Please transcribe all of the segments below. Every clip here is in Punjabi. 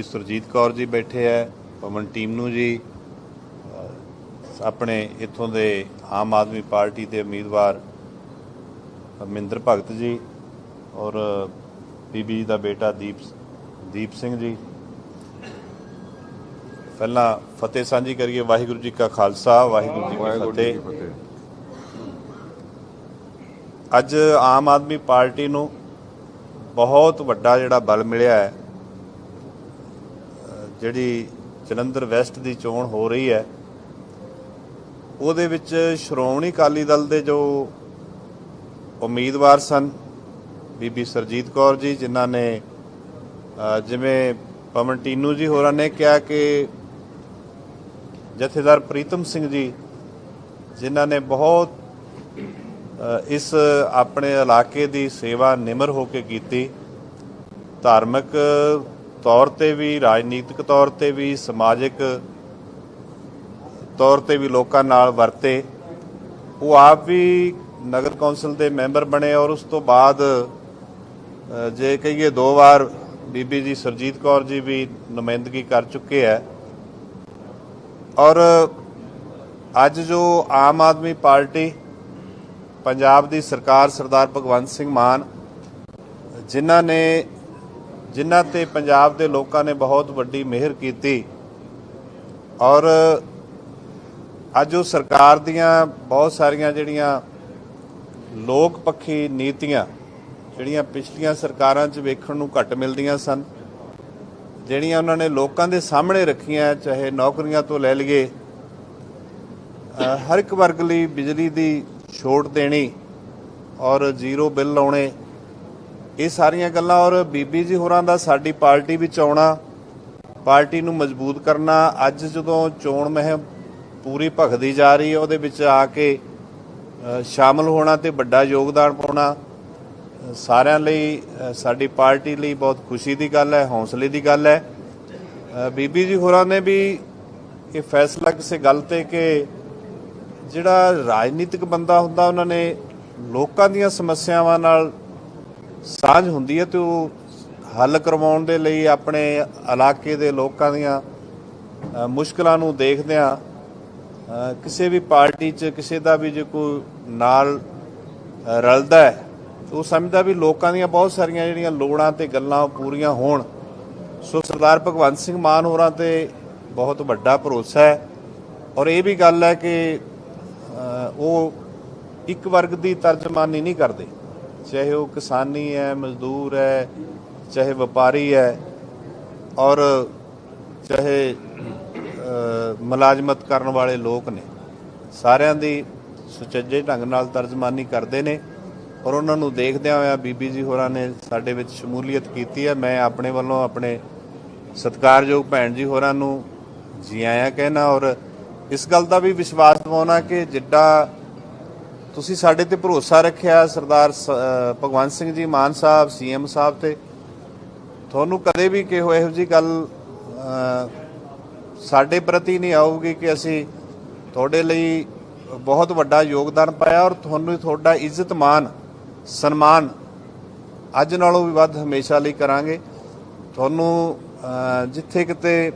ਬੀਬੀ ਸੁਰਜੀਤ ਕੌਰ ਜੀ ਬੈਠੇ ਹੈ ਪਵਨ ਟੀਮਨੂ ਜੀ ਆਪਣੇ ਇੱਥੋਂ ਦੇ ਆਮ ਆਦਮੀ ਪਾਰਟੀ ਦੇ ਉਮੀਦਵਾਰ ਮਹਿੰਦਰ ਭਗਤ ਜੀ ਔਰ ਬੀਬੀ ਜੀ ਦਾ ਬੇਟਾ ਦੀਪ ਦੀਪ ਸਿੰਘ ਜੀ। ਪਹਿਲਾਂ ਫਤਿਹ ਸਾਂਝੀ ਕਰੀਏ ਵਾਹਿਗੁਰੂ ਜੀ ਕਾ ਖਾਲਸਾ ਵਾਹਿਗੁਰੂ ਜੀ ਕੀ ਫਤਿਹ। ਅੱਜ ਆਮ ਆਦਮੀ ਪਾਰਟੀ ਨੂੰ ਬਹੁਤ ਵੱਡਾ ਜਿਹੜਾ ਬਲ ਮਿਲਿਆ ਹੈ ਜਿਹੜੀ ਜਲੰਧਰ ਵੈਸਟ ਦੀ ਚੋਣ ਹੋ ਰਹੀ ਹੈ, ਉਹਦੇ ਵਿੱਚ ਸ਼੍ਰੋਮਣੀ ਅਕਾਲੀ ਦਲ ਦੇ ਜੋ ਉਮੀਦਵਾਰ ਸਨ, ਬੀਬੀ ਸਰਜੀਤ ਕੌਰ ਜੀ, ਜਿਨ੍ਹਾਂ ਨੇ ਜਿਵੇਂ ਪਵਨ ਟੀਨੂ ਜੀ ਹੋਰਾਂ ਨੇ ਕਿਹਾ ਕਿ ਜਥੇਦਾਰ ਪ੍ਰੀਤਮ ਸਿੰਘ ਜੀ, ਜਿਨ੍ਹਾਂ ਨੇ ਬਹੁਤ ਇਸ ਆਪਣੇ ਇਲਾਕੇ ਦੀ ਸੇਵਾ ਨਿਮਰ ਹੋ ਕੇ ਕੀਤੀ, ਧਾਰਮਿਕ ਤੌਰ ਤੇ ਵੀ, ਰਾਜਨੀਤਿਕ ਤੌਰ ਤੇ ਵੀ, ਸਮਾਜਿਕ ਤੌਰ ਤੇ ਵੀ ਲੋਕਾਂ ਨਾਲ ਵਰਤੇ। ਉਹ ਆਪ ਵੀ ਨਗਰ ਕੌਂਸਲ ਦੇ ਮੈਂਬਰ ਬਣੇ ਔਰ ਉਸ ਤੋਂ ਬਾਅਦ ਜੇ ਕਹੀਏ ਦੋ ਵਾਰ ਬੀਬੀ ਜੀ ਸਰਜੀਤ ਕੌਰ ਜੀ ਵੀ ਨੁਮਾਇੰਦਗੀ ਕਰ ਚੁੱਕੇ ਹੈ ਔਰ ਅੱਜ ਜੋ ਆਮ ਆਦਮੀ ਪਾਰਟੀ ਪੰਜਾਬ ਦੀ ਸਰਕਾਰ ਸਰਦਾਰ ਭਗਵੰਤ ਸਿੰਘ ਮਾਨ, ਜਿਨ੍ਹਾਂ ਨੇ ਜਿਨ੍ਹਾਂ ਤੇ ਪੰਜਾਬ ਦੇ ਲੋਕਾਂ ਨੇ ਬਹੁਤ ਵੱਡੀ ਮਿਹਰ ਕੀਤੀ ਔਰ ਅੱਜ ਉਹ ਸਰਕਾਰ ਦੀਆਂ ਬਹੁਤ ਸਾਰੀਆਂ ਜਿਹੜੀਆਂ ਲੋਕ ਪੱਖੀ ਨੀਤੀਆਂ ਜਿਹੜੀਆਂ ਪਿਛਲੀਆਂ ਸਰਕਾਰਾਂ 'ਚ ਵੇਖਣ ਨੂੰ ਘੱਟ ਮਿਲਦੀਆਂ ਸਨ, ਜਿਹੜੀਆਂ ਉਹਨਾਂ ਨੇ ਲੋਕਾਂ ਦੇ ਸਾਹਮਣੇ ਰੱਖੀਆਂ, ਚਾਹੇ ਨੌਕਰੀਆਂ ਤੋਂ ਲੈ ਲਈਏ ਹਰ ਇੱਕ ਵਰਗ ਲਈ ਬਿਜਲੀ ਦੀ ਛੋਟ ਦੇਣੀ ਔਰ ਜ਼ੀਰੋ ਬਿੱਲ ਲਾਉਣੇ ਇਹ ਸਾਰੀਆਂ ਗੱਲਾਂ ਔਰ ਬੀਬੀ ਜੀ ਹੋਰਾਂ ਦਾ ਸਾਡੀ ਪਾਰਟੀ ਵਿੱਚ ਆਉਣਾ ਪਾਰਟੀ ਨੂੰ ਮਜ਼ਬੂਤ ਕਰਨਾ ਅੱਜ ਜਦੋਂ ਚੋਣ ਮਹਿਮ ਪੂਰੀ ਭਖਦੀ ਜਾ ਰਹੀ ਹੈ ਉਹਦੇ ਵਿੱਚ ਆ ਕੇ ਅ, ਸ਼ਾਮਲ ਹੋਣਾ ਤੇ ਵੱਡਾ ਯੋਗਦਾਨ ਪਾਉਣਾ ਸਾਰਿਆਂ ਲਈ ਸਾਡੀ ਪਾਰਟੀ ਲਈ ਬਹੁਤ ਖੁਸ਼ੀ ਦੀ ਗੱਲ ਹੈ ਹੌਸਲੇ ਦੀ ਗੱਲ ਹੈ। ਬੀਬੀ ਜੀ ਹੋਰਾਂ ਨੇ ਵੀ ਇਹ ਫੈਸਲਾ ਕਿਸੇ ਗੱਲ ਤੇ ਕਿ ਜਿਹੜਾ ਰਾਜਨੀਤਿਕ ਬੰਦਾ ਹੁੰਦਾ ਉਹਨਾਂ ਨੇ ਲੋਕਾਂ ਦੀਆਂ ਸਮੱਸਿਆਵਾਂ ਨਾਲ ਸਾਂਝ ਹੁੰਦੀ ਹੈ ਤੇ ਉਹ ਹੱਲ ਕਰਵਾਉਣ ਦੇ ਲਈ ਆਪਣੇ ਇਲਾਕੇ ਦੇ ਲੋਕਾਂ ਦੀਆਂ ਮੁਸ਼ਕਲਾਂ ਨੂੰ ਦੇਖਦਿਆਂ ਅ, ਕਿਸੇ ਵੀ ਪਾਰਟੀ 'ਚ ਕਿਸੇ ਦਾ ਵੀ ਜੇ ਕੋਈ ਨਾਲ ਰਲਦਾ ਹੈ ਉਹ ਸਮਝਦਾ ਵੀ ਲੋਕਾਂ ਦੀਆਂ ਬਹੁਤ ਸਾਰੀਆਂ ਜਿਹੜੀਆਂ ਲੋੜਾਂ ਤੇ ਗੱਲਾਂ ਉਹ ਪੂਰੀਆਂ ਹੋਣ। ਸੋ ਸਰਦਾਰ ਭਗਵੰਤ ਸਿੰਘ ਮਾਨ ਹੋਰਾਂ ਤੇ ਬਹੁਤ ਵੱਡਾ ਭਰੋਸਾ ਹੈ। ਔਰ ਇਹ ਵੀ ਗੱਲ ਹੈ ਕਿ ਉਹ ਇੱਕ ਵਰਗ ਦੀ ਤਰਜਮਾਨੀ ਨਹੀਂ ਕਰਦੇ। ਚਾਹੇ ਉਹ ਕਿਸਾਨੀ ਹੈ, ਮਜ਼ਦੂਰ ਹੈ, ਚਾਹੇ ਵਪਾਰੀ ਹੈ ਔਰ ਚਾਹੇ ਮੁਲਾਜ਼ਮਤ ਕਰਨ ਵਾਲੇ ਲੋਕ ਨੇ, ਸਾਰਿਆਂ ਦੀ ਸੁਚੱਜੇ ਢੰਗ ਨਾਲ ਤਰਜਮਾਨੀ ਕਰਦੇ ਨੇ ਔਰ ਉਹਨਾਂ ਨੂੰ ਦੇਖਦਿਆਂ ਹੋਇਆ ਬੀਬੀ ਜੀ ਹੋਰਾਂ ਨੇ ਸਾਡੇ ਵਿੱਚ ਸ਼ਮੂਲੀਅਤ ਕੀਤੀ ਹੈ। ਮੈਂ ਆਪਣੇ ਵੱਲੋਂ ਆਪਣੇ ਸਤਿਕਾਰਯੋਗ ਭੈਣ ਜੀ ਹੋਰਾਂ ਨੂੰ ਜੀ ਆਇਆਂ ਕਹਿਣਾ ਔਰ ਇਸ ਗੱਲ ਦਾ ਵੀ ਵਿਸ਼ਵਾਸ ਦਿਵਾਉਣਾ ਕਿ ਜਿੱਡਾ ਤੁਸੀਂ ਸਾਡੇ ਤੇ ਭਰੋਸਾ ਰੱਖਿਆ ਸਰਦਾਰ ਸ- ਭਗਵੰਤ ਸਿੰਘ ਜੀ, ਮਾਨ ਸਾਹਿਬ ਸੀਐਮ ਸਾਹਿਬ ਤੇ। ਤੁਹਾਨੂੰ ਕਦੇ ਵੀ ਕਿਹੋ ਇਹੋ ਜੀ ਗੱਲ ਸਾਡੇ ਪ੍ਰਤੀ ਨਹੀਂ ਆਊਗੀ ਕਿ ਅਸੀਂ ਤੁਹਾਡੇ ਲਈ ਬਹੁਤ ਵੱਡਾ ਯੋਗਦਾਨ ਪਾਇਆ ਔਰ ਤੁਹਾਨੂੰ ਤੁਹਾਡਾ ਇੱਜ਼ਤ ਮਾਨ ਸਨਮਾਨ ਅੱਜ ਨਾਲੋਂ ਵੀ ਵੱਧ ਹਮੇਸ਼ਾ ਲਈ ਕਰਾਂਗੇ। ਤੁਹਾਨੂੰ ਜਿੱਥੇ ਕਿਤੇ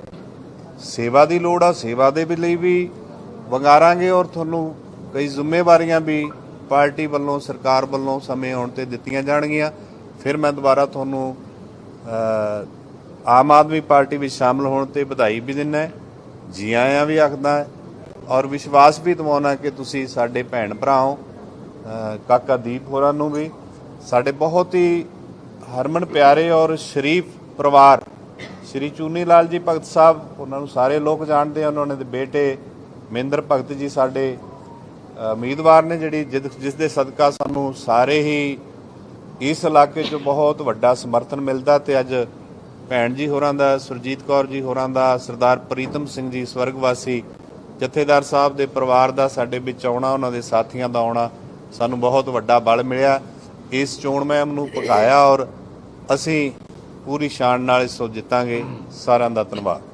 ਸੇਵਾ ਦੀ ਲੋੜ ਆ, ਸੇਵਾ ਦੇ ਲਈ ਵੀ ਵੰਗਾਰਾਂਗੇ ਔਰ ਤੁਹਾਨੂੰ ਕਈ ਜ਼ਿੰਮੇਵਾਰੀਆਂ ਵੀ ਪਾਰਟੀ ਵੱਲੋਂ, ਸਰਕਾਰ ਵੱਲੋਂ ਸਮੇਂ ਆਉਣ ਤੇ ਦਿੱਤੀਆਂ ਜਾਣਗੀਆਂ। ਫਿਰ ਮੈਂ ਦੁਬਾਰਾ ਤੁਹਾਨੂੰ ਆਮ ਆਦਮੀ ਪਾਰਟੀ ਵਿੱਚ ਸ਼ਾਮਲ ਹੋਣ ਤੇ ਵਧਾਈ ਵੀ ਦਿੰਦਾ ਹੈ। ਜੀ ਆਇਆਂ ਵੀ ਆਖਦਾ ਔਰ ਵਿਸ਼ਵਾਸ ਵੀ ਦਿਵਾਉਣਾ ਕਿ ਤੁਸੀਂ ਸਾਡੇ ਭੈਣ ਭਰਾ ਹੋ ਕਾਕਾ ਦੀਪ ਹੋਰਾਂ ਨੂੰ ਵੀ। ਸਾਡੇ ਬਹੁਤ ਹੀ ਹਰਮਨ ਪਿਆਰੇ ਔਰ ਸ਼ਰੀਫ ਪਰਿਵਾਰ, ਸ਼੍ਰੀ ਚੂਨੀ ਲਾਲ ਜੀ ਭਗਤ ਸਾਹਿਬ, ਉਹਨਾਂ ਨੂੰ ਸਾਰੇ ਲੋਕ ਜਾਣਦੇ ਆ। ਉਹਨਾਂ ਦੇ ਬੇਟੇ ਮਹਿੰਦਰ ਭਗਤ ਜੀ ਸਾਡੇ ਉਮੀਦਵਾਰ ਨੇ ਜਿਹੜੀ ਜਿਸ- ਜਿਸ ਦੇ ਸਦਕਾ ਸਾਨੂੰ ਸਾਰੇ ਹੀ ਇਸ ਇਲਾਕੇ 'ਚ ਬਹੁਤ ਵੱਡਾ ਸਮਰਥਨ ਮਿਲਦਾ ਤੇ ਅੱਜ ਭੈਣ ਜੀ ਹੋਰਾਂ ਦਾ, ਸੁਰਜੀਤ ਕੌਰ ਜੀ ਹੋਰਾਂ ਦਾ, ਸਰਦਾਰ ਪ੍ਰੀਤਮ ਸਿੰਘ ਜੀ ਸਵਰਗਵਾਸੀ, ਜਥੇਦਾਰ ਸਾਹਿਬ ਦੇ ਪਰਿਵਾਰ ਦਾ ਸਾਡੇ ਵਿੱਚ ਆਉਣਾ, ਉਹਨਾਂ ਦੇ ਸਾਥੀਆਂ ਦਾ ਆਉਣਾ, ਸਾਨੂੰ ਬਹੁਤ ਵੱਡਾ ਬਲ ਮਿਲਿਆ। ਇਸ ਚੋਣ ਮਹਿਮ ਨੂੰ ਪਕਾਇਆ ਔਰ ਅਸੀਂ ਪੂਰੀ ਸ਼ਾਨ ਨਾਲ ਇਸ ਤੋਂ ਜਿੱਤਾਂਗੇ। ਸਾਰਿਆਂ ਦਾ ਧੰਨਵਾਦ।